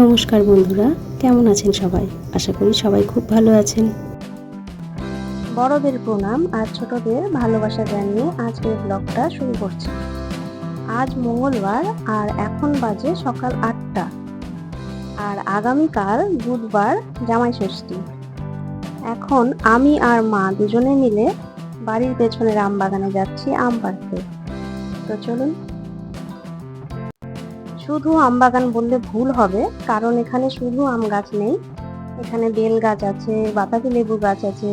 নমস্কার বন্ধুরা, কেমন আছেন সবাই? আশা করি সবাই খুব ভালো আছেন। বড়দের প্রণাম আর ছোটদের ভালোবাসা জানিয়ে আজকের ব্লগটা শুরু করছি। আজ মঙ্গলবার আর এখন বাজে সকাল আটটা। আর আগামীকাল বুধবার জামাই ষষ্ঠী এখন আমি আর মা দুজনে মিলে বাড়ির পেছনের আম বাগানে যাচ্ছি আম পাড়তে তো চলুন শুধু আম বাগান বললে ভুল হবে, কারণ এখানে শুধু আম গাছ নেই। এখানে বেল গাছ আছে, বাতাবি লেবু গাছ আছে,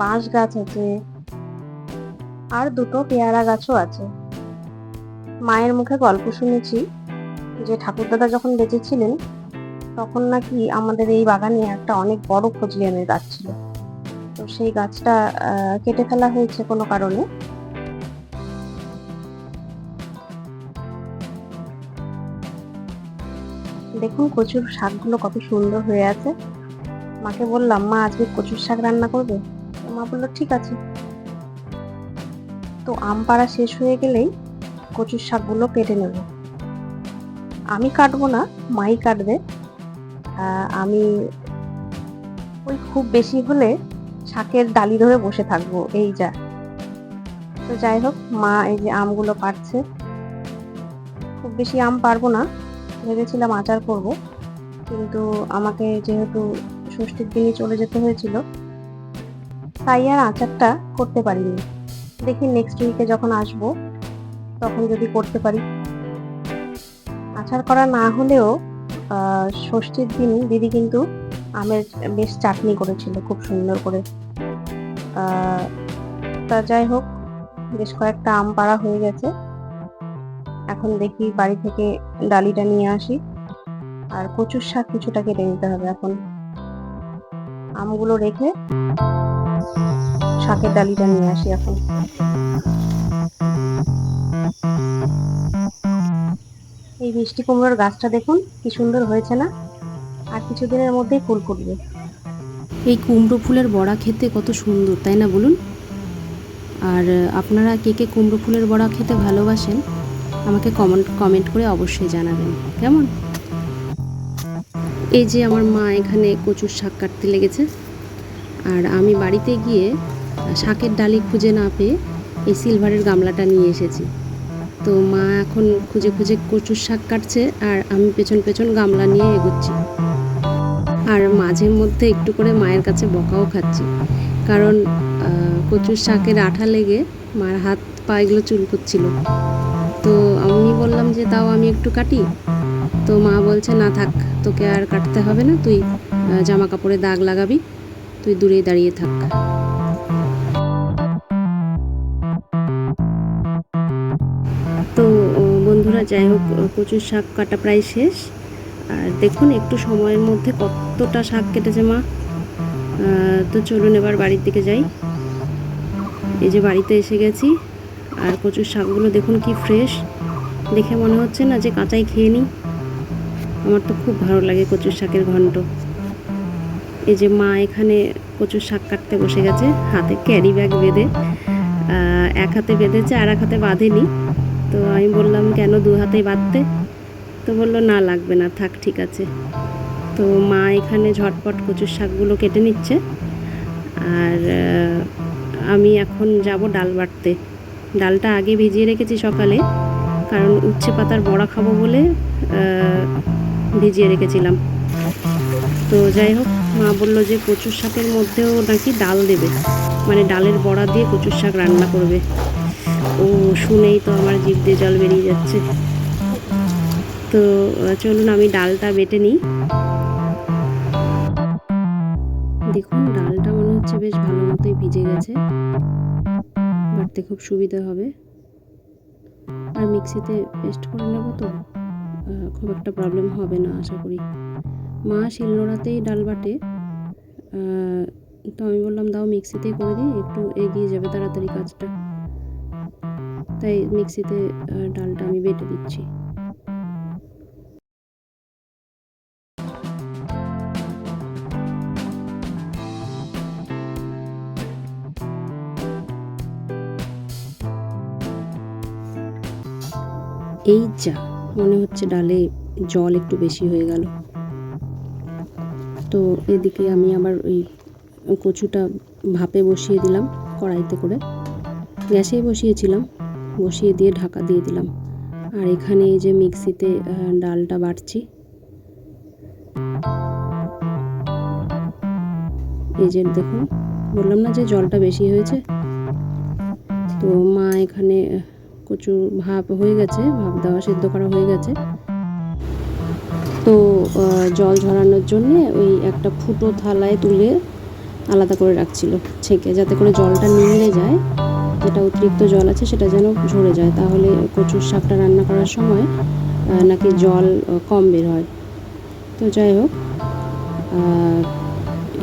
বাঁশ গাছ আছে, আর দুটো পেয়ারা গাছও আছে। মায়ের মুখে গল্প শুনেছি যে ঠাকুরদাদা যখন বেঁচে ছিলেন তখন নাকি আমাদের এই বাগানে একটা অনেক বড় ফজলিয়ামের গাছ ছিল। তো সেই গাছটা কেটে ফেলা হয়েছে কোনো কারণে। দেখুন কচুর শাকগুলো কত সুন্দর হয়ে আছে। মাকে বললাম, মা, আজকে কচুর শাক রান্না করবে? মা বলল, ঠিক আছে। তো আম পাড়া শেষ হয়ে গেলেই কচুর শাকগুলো কেটে নেব। আমি কাটবো না, মাই কাটবে। আমি ওই খুব বেশি হলে শাকের ডালি ধরে বসে থাকব, এই যা। তো যাই হোক, মা এই যে আমগুলো পাড়ছে। খুব বেশি আম পারব না ভেবেছিলাম আচার করব, কিন্তু আমাকে যেহেতু ষষ্ঠীর দিনে চলে যেতে হয়েছিল, তাই আর আচারটা করতে পারিনি। দেখি নেক্সট উইকে যখন আসব, তখন যদি করতে পারি। আচার করা না হলেও ষষ্ঠীর দিন দিদি কিন্তু আমের বেশ চাটনি করেছিল, খুব সুন্দর করে। তা যাই হোক, বেশ কয়েকটা আম পাড়া হয়ে গেছে। এখন দেখি বাড়ি থেকে ডালিটা নিয়ে আসি। আর কচুর শাক কিছুটা কেটে নিতে হবে এখন। আমগুলো রেখে শাকের ডালিটা নিয়ে আসি এখন। এই মিষ্টি কুমড়োর গাছটা দেখুন, কি সুন্দর হয়েছে না? আর কিছুদিনের মধ্যেই ফুল ফুটবে। এই কুমড়ো ফুলের বড়া খেতে কত সুন্দর, তাই না বলুন? আর আপনারা কে কে কুমড়ো ফুলের বড়া খেতে ভালোবাসেন? আমাকে কমেন্ট কমেন্ট করে অবশ্যই জানাবেন। কেমন? এই যে আমার মা এখানে কচুর শাক কাটতে লেগেছে। আর আমি বাড়িতে গিয়ে শাকের ডালি খুঁজে না পেয়ে এই সিলভারের গামলাটা নিয়ে এসেছি। তো মা এখন খুঁজে খুঁজে কচুর শাক কাটছে আর আমি পেছন পেছন গামলা নিয়ে এগোচ্ছি। আর মাঝে মধ্যে একটু করে মায়ের কাছে বকাও খাচ্ছি। কারণ কচুর শাকের আঠা লেগে মার হাত পা এগুলো চুল করছিল তো বললাম যে তাও আমি একটু কাটি। তো মা বলছে, না থাক, তোকে আর কাটতে হবে না, তুই জামা কাপড়ে দাগ লাগাবি, তুই দূরেই দাঁড়িয়ে থাক। তো বন্ধুরা, যাই হোক, কচুর শাক কাটা প্রায় শেষ। আর দেখুন, একটু সময়ের মধ্যে কতটা শাক কেটেছে মা। তো চলুন এবার বাড়ির দিকে যাই। এই যে বাড়িতে এসে গেছি, আর কচুর শাকগুলো দেখুন কি ফ্রেশ দেখে মনে হচ্ছে না যে কাঁচাই খেয়ে নিই। আমার তো খুব ভালো লাগে কচুর শাকের ঘন্ট। এই যে মা এখানে কচুর শাক কাটতে বসে গেছে, হাতে ক্যারি ব্যাগ বেঁধে এক হাতে বেঁধেছে আর এক হাতে বাঁধেনি। তো আমি বললাম, কেন দু হাতেই বাঁধতে? তো বলল, না, লাগবে না, থাক, ঠিক আছে। তো মা এখানে ঝটপট কচুর শাকগুলো কেটে নিচ্ছে। আর আমি এখন যাব ডাল বাটতে। ডালটা আগে ভিজিয়ে রেখেছি সকালে। কারণ উচ্ছে পাতার বড়া খাব বলে ভিজিয়ে রেখেছিলাম। তো যাই হোক, মা বলল যে কচুর শাকের মধ্যেও নাকি ডাল দেবে। মানে ডালের বড়া দিয়ে কচুর শাক রান্না করবে। ও শুনেই তো আমার জিভ দিয়ে জল বেরিয়ে যাচ্ছে। তো চলুন আমি ডালটা বেটে নিই। দেখুন, ডালটা মনে হচ্ছে বেশ ভালো মতোই ভিজে গেছে বাটতে খুব সুবিধা হবে। আর মিক্সিতে পেস্ট করে নেব তো খুব একটা প্রবলেম হবে না আশা করি। মা শিলনোড়াতেই ডাল বাটে তো আমি বললাম, দাও মিক্সিতেই করে দিই, একটু এগিয়ে যাবে তাড়াতাড়ি কাজটা। তাই মিক্সিতে ডালটা আমি বেটে দিচ্ছি। এই যা মনে হচ্ছে ডালে জল একটু বেশি হয়ে গেল। তো এদিকে আমি আবার ওই কচুটা ভাপে বসিয়ে দিলাম কড়াইতে করে। গ্যাসেই বসিয়েছিলাম, বসিয়ে দিয়ে ঢাকা দিয়ে দিলাম। আর এখানে এই যে মিক্সিতে ডালটা বাটছি। এই যে দেখুন, বললাম না যে জলটা বেশি হয়েছে? তো মা এখানে আহ, কচু ভাপ হয়ে গেছে ভাপ দেওয়া সেদ্ধ করা হয়ে গেছে। তো জল ঝরানোর জন্যে ওই একটা ফুটো থালায় তুলে আলাদা করে রাখছিল ছেঁকে যাতে করে জলটা নিংড়ে যায়। যেটা অতিরিক্ত জল আছে সেটা যেন ঝরে যায়। তাহলে কচুর শাকটা রান্না করার সময় নাকি জল কম বের হয়। তো যাই হোক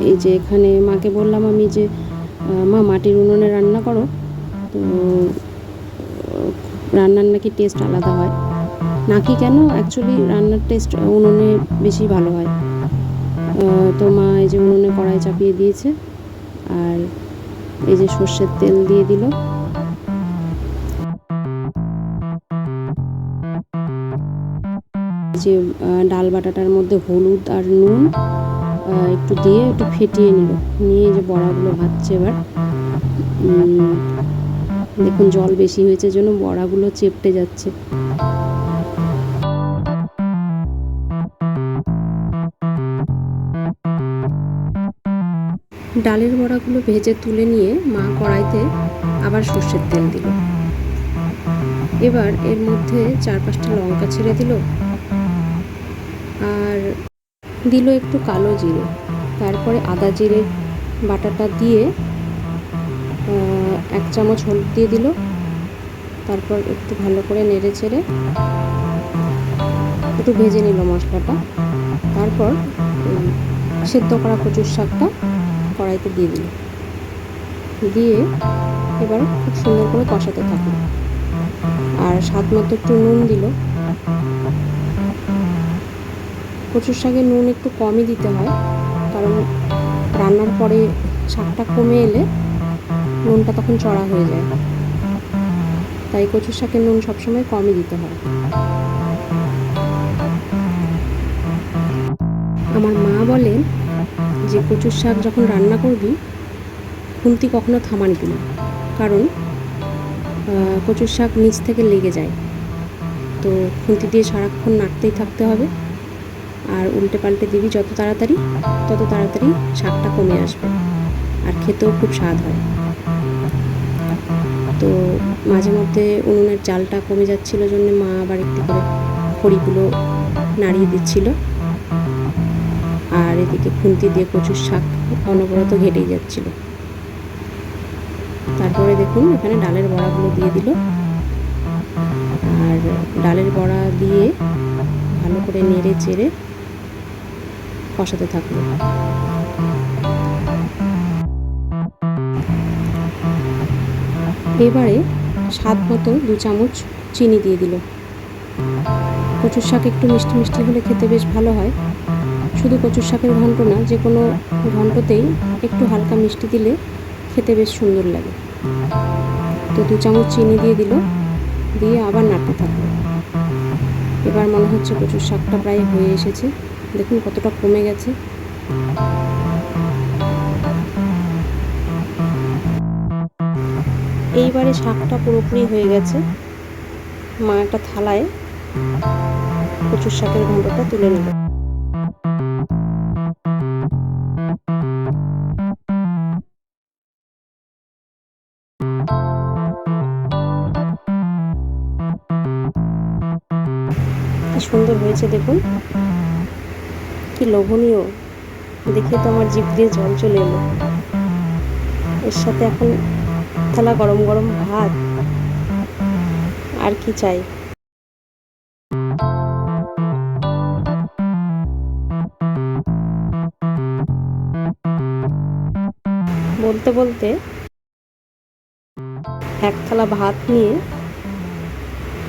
এই যে এখানে মাকে বললাম আমি যে মা মাটির উনুনে রান্না করো। তো রান্নার নাকি টেস্ট আলাদা হয়। নাকি কেন? অ্যাকচুয়ালি রান্নার টেস্ট উনুনে বেশি ভালো হয়। তো মা এই যে উনুনে কড়াই চাপিয়ে দিয়েছে, আর এই যে সর্ষের তেল দিয়ে দিল। যে ডাল বাটাটার মধ্যে হলুদ আর নুন একটু দিয়ে একটু ফেটিয়ে নিল। নিয়ে যে বড়াগুলো ভাজছে এবার। দেখুন জল বেশি হয়েছে জন্য বড়াগুলো চেপটে যাচ্ছে। ডালের বড়াগুলো ভেজে তুলে নিয়ে মা কড়াইতে আবার সর্ষের তেল দিল। এবার এর মধ্যে চার পাঁচটা লঙ্কা ছেড়ে দিল আর দিল একটু কালো জিরে। তারপরে আদা জিরে বাটাটা দিয়ে এক চামচ হলুদ দিয়ে দিল। তারপর একটু ভালো করে নেড়ে চেড়ে একটু ভেজে নিল মশলাটা। তারপর সেদ্ধ করা কচুর শাকটা কড়াইতে দিয়ে দিল। দিয়ে এবার খুব সুন্দর করে কষাতে থাকল। আর স্বাদ মতো একটু নুন দিল। কচুর শাকে নুন একটু কমই দিতে হয়, কারণ রান্নার পরে শাকটা কমে এলে নুনটা তখন চড়া হয়ে যায়। তাই কচুর শাকে নুন সবসময় কমই দিতে হয়। আমার মা বলেন যে, কচুর শাক যখন রান্না করবি, খুন্তি কখনো থামানবি না। কারণ কচুর শাক নিচ থেকে লেগে যায়। তো খুন্তি দিয়ে সারাক্ষণ নাড়তেই থাকতে হবে। আর উল্টে পাল্টে দিবি যত তাড়াতাড়ি, তত তাড়াতাড়ি শাকটা কমে আসবে। আর খেতেও খুব স্বাদ হয়। তো মাঝে মধ্যে উনুনের চালটা কমে যাচ্ছিল জন্য মা আবার একটু করে খড়িগুলো নাড়িয়ে দিচ্ছিল। আর এদিকে খুন্তি দিয়ে কচুর শাক অনবরত ঘেটেই যাচ্ছিল। তারপরে দেখুন এখানে ডালের বড়াগুলো দিয়ে দিল। আর ডালের বড়া দিয়ে ভালো করে নেড়ে চেড়ে কষাতে থাকল। এবারে স্বাদ মতো দু চামচ চিনি দিয়ে দিল। কচুর শাক একটু মিষ্টি মিষ্টি হলে খেতে বেশ ভালো হয়। শুধু কচুর শাকের ঘন্ট না, যে কোনো ঘন্টতেই একটু হালকা মিষ্টি দিলে খেতে বেশ সুন্দর লাগে। তো দু চামচ চিনি দিয়ে দিল, দিয়ে আবার নাড়তে থাকল। এবার মনে হচ্ছে কচুর শাকটা প্রায় হয়ে এসেছে। দেখুন কতটা কমে গেছে। এইবারে শাকটা পুরোপুরি হয়ে গেছে। মা একটা থালায় কচুর শাকের ঘন্টটা তুলে নিল। সুন্দর হয়েছে দেখুন। কি লোভনীয়। দেখে তো আমার জিভ দিয়ে জল চলে এলো। এর সাথে এখন থালা গরম গরম ভাত। আর কি চাই? বলতে বলতে এক থালা ভাত নিয়ে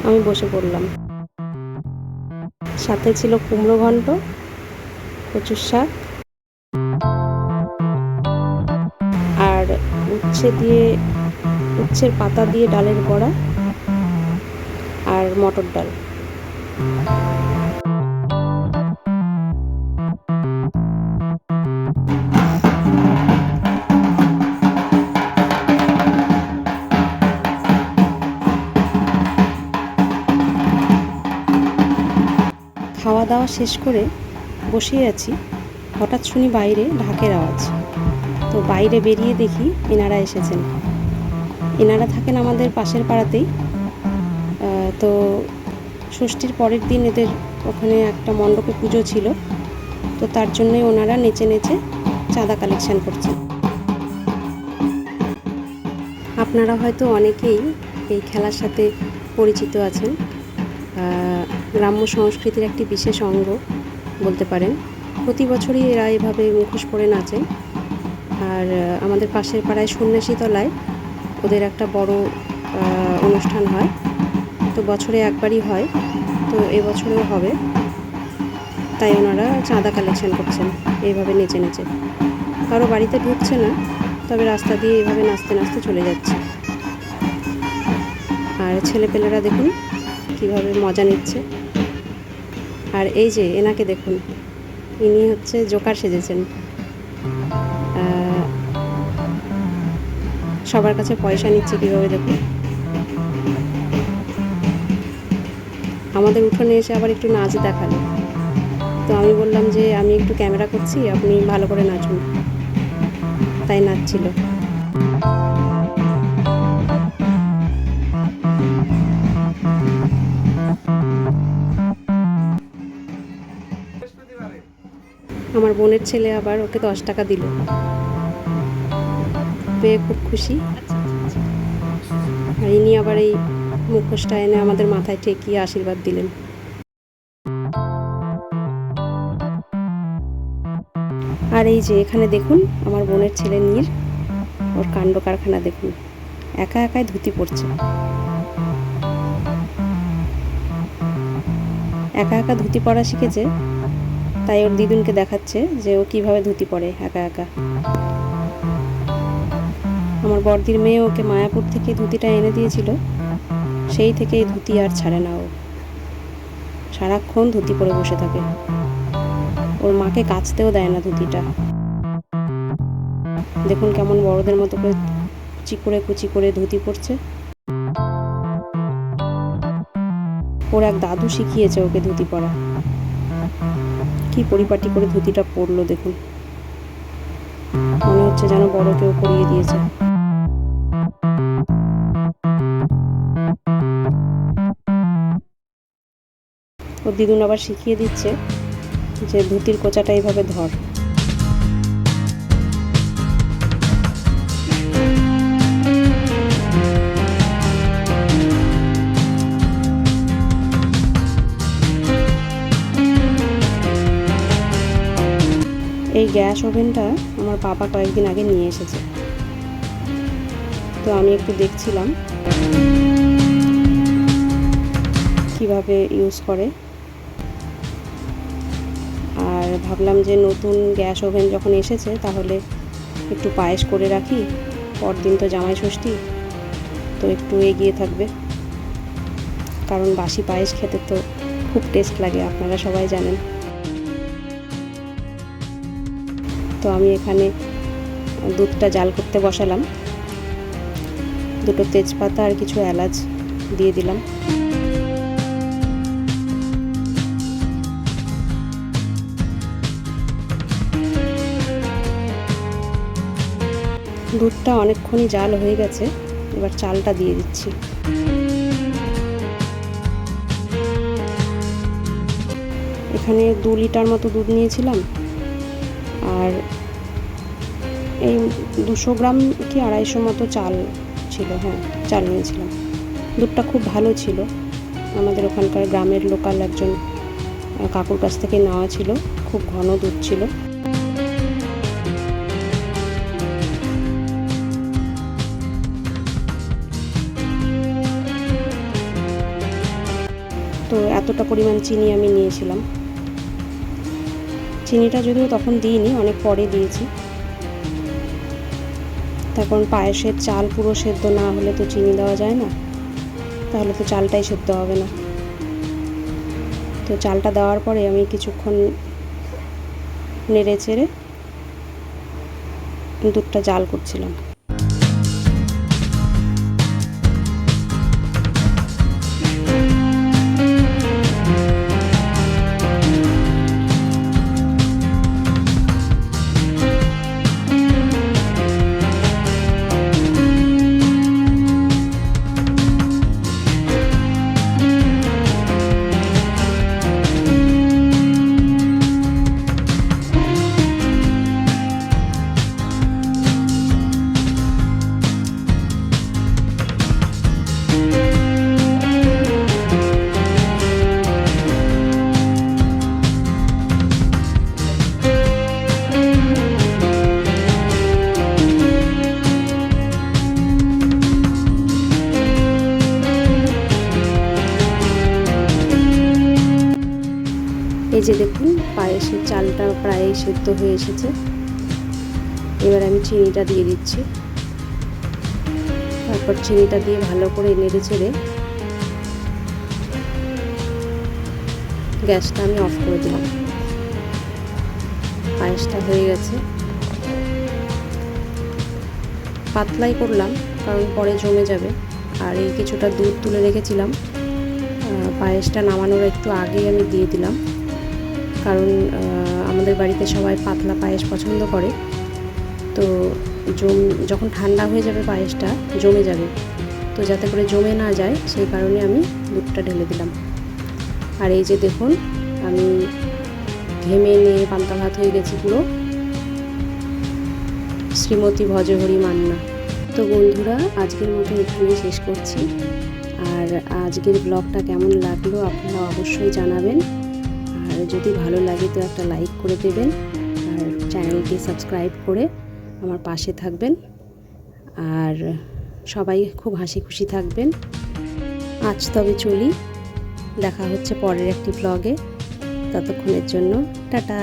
আমি বসে পড়লাম। সাথে ছিল কুমড়ো ঘন্ট, কচুর শাক উচ্ছে দিয়ে উচ্ছের পাতা দিয়ে ডালের বড়া আর মটর ডাল। খাওয়া দাওয়া শেষ করে বসে আছি। হঠাৎ শুনি বাইরে ঢাকের আওয়াজ। তো বাইরে বেরিয়ে দেখি এনারা এসেছেন। এনারা থাকেন আমাদের পাশের পাড়াতেই। তো ষষ্ঠীর পরের দিন এদের ওখানে একটা মণ্ডপে পুজো ছিল। তো তার জন্যই ওনারা নেচে নেচে চাঁদা কালেকশন করছেন। আপনারা হয়তো অনেকেই এই খেলার সাথে পরিচিত আছেন। গ্রাম্য সংস্কৃতির একটি বিশেষ অঙ্গ বলতে পারেন। প্রতি বছরই এরা এভাবে মুখোশ পরে নাচেন। আর আমাদের পাশের পাড়ায় সন্ন্যাসী তলায় ওদের একটা বড় অনুষ্ঠান হয়। তো বছরে একবারই হয়। তো এবছরেও হবে। তাই ওনারা চাঁদা কালেকশন করছেন। এইভাবে নেচে নেচে। কারও বাড়িতে ঢুকছে না, তবে রাস্তা দিয়ে এইভাবে নাচতে নাচতে চলে যাচ্ছে। আর ছেলেপেলেরা দেখুন কীভাবে মজা নিচ্ছে। আর এই যে, এনাকে দেখুন। ইনি হচ্ছে জোকার সেজেছেন। সবার কাছে পয়সা নিচ্ছে কীভাবে দেখুন? আমাদের উঠোনে এসে আবার একটু নাচ দেখাল। তো আমি বললাম যে, আমি একটু ক্যামেরা করছি, আপনি ভালো করে নাচুন। তাই নাচছিল। আমার বোনের ছেলে আবার ওকে দশ টাকা দিল। পেয়ে খুব খুশি। আর ইনি আবার এই মুখোশটা এনে আমাদের মাথায় ঠেকিয়ে আশীর্বাদ দিলেন। আর এই যে এখানে দেখুন, আমার বোনের ছেলে নীর ওর কাণ্ড কারখানা দেখুন, একা একাই ধুতি পড়ছে একা একা ধুতি পরা শিখেছে, তাই ওর দিদুনকে দেখাচ্ছে যে ও কীভাবে ধুতি পরে একা একা। আমার বড়দির মেয়ে ওকে মায়াপুর থেকে ধুতিটা এনে দিয়েছিল। সেই থেকে এই ধুতি আর ছাড়ে না ও। সারাক্ষণ ধুতি পরে বসে থাকে। ওর মাকে কাচতেও দেয় না ধুতিটা। দেখুন কেমন বড়দের মতো করে কুচি করে কুচি করে ধুতি পরছে। ওর এক দাদু শিখিয়েছে ওকে ধুতি পরা। কি পরিপাটি করে ধুতিটা পরলো দেখুন। মনে হচ্ছে যেন বড় কেউ পরিয়ে দিয়েছে। দিদুন আবার শিখিয়ে দিচ্ছে যে ধুতির কোচাটা এইভাবে ধর। এই গ্যাস ওভেনটা আমার বাবা কয়েকদিন আগে নিয়ে এসেছে। তো আমি একটু দেখছিলাম কীভাবে ইউজ করে। ভাবলাম যে নতুন গ্যাস ওভেন যখন এসেছে, তাহলে একটু পায়েস করে রাখি। পরদিন তো জামাই ষষ্ঠী, তো একটু এগিয়ে থাকবে। কারণ বাসি পায়েস খেতে তো খুব টেস্ট লাগে, আপনারা সবাই জানেন। তো আমি এখানে দুধটা জাল করতে বসালাম। দুটো তেজপাতা আর কিছু এলাচ দিয়ে দিলাম। দুধটা অনেকক্ষণই জাল হয়ে গেছে, এবার চালটা দিয়ে দিচ্ছি। এখানে দু লিটার মতো দুধ নিয়েছিলাম, আর এই দুশো গ্রাম কি আড়াইশো মতো চাল ছিল হ্যাঁ চাল নিয়েছিলাম। দুধটা খুব ভালো ছিল। আমাদের ওখানকার গ্রামের লোকাল একজন কাকুর কাছ থেকে নেওয়া ছিল। খুব ঘন দুধ ছিল। তো এতটা পরিমাণ চিনি আমি নিয়েছিলাম। চিনিটা যদিও তখন দিইনি, অনেক পরে দিয়েছি। কারণ পায়েসের চাল পুরো সেদ্ধ না হলে তো চিনি দেওয়া যায় না, তাহলে তো চালটাই সেদ্ধ হবে না। তো চালটা দেওয়ার পরে আমি কিছুক্ষণ নেড়ে চেড়ে দুধটা জাল করছিলাম। যে দেখুন, পায়েসের চালটা প্রায় সেদ্ধ হয়ে এসেছে। এবার আমি চিনিটা দিয়ে দিচ্ছি। তারপর চিনিটা দিয়ে ভালো করে নেড়ে চেড়ে গ্যাসটা আমি অফ করে দিলাম। পায়েসটা হয়ে গেছে। পাতলাই করলাম, কারণ পরে জমে যাবে। আর এই কিছুটা দুধ তুলে রেখেছিলাম। পায়েসটা নামানোর একটু আগেই আমি দিয়ে দিলাম। কারণ আমাদের বাড়িতে সবাই পাতলা পায়েস পছন্দ করে। তো জম, যখন ঠান্ডা হয়ে যাবে পায়েসটা, জমে যাবে। তো যাতে করে জমে না যায়, সেই কারণে আমি দুধটা ঢেলে দিলাম। আর এই যে দেখুন, আমি ঘেমে নিয়ে পান্তা ভাত হয়ে গেছি পুরো। শ্রীমতী ভজহরি মান্না। তো বন্ধুরা, আজকের মতো এখানে শেষ করছি। আর আজকের ব্লগটা কেমন লাগল, আপনারা অবশ্যই জানাবেন। আর যদি ভালো লাগে তো একটা লাইক করে দেবেন আর চ্যানেলটি সাবস্ক্রাইব করে আমার পাশে থাকবেন। আর সবাই খুব হাসি খুশি থাকবেন। আজ তবে চলি, দেখা হচ্ছে পরের একটি ব্লগে ততক্ষণের জন্য টাটা।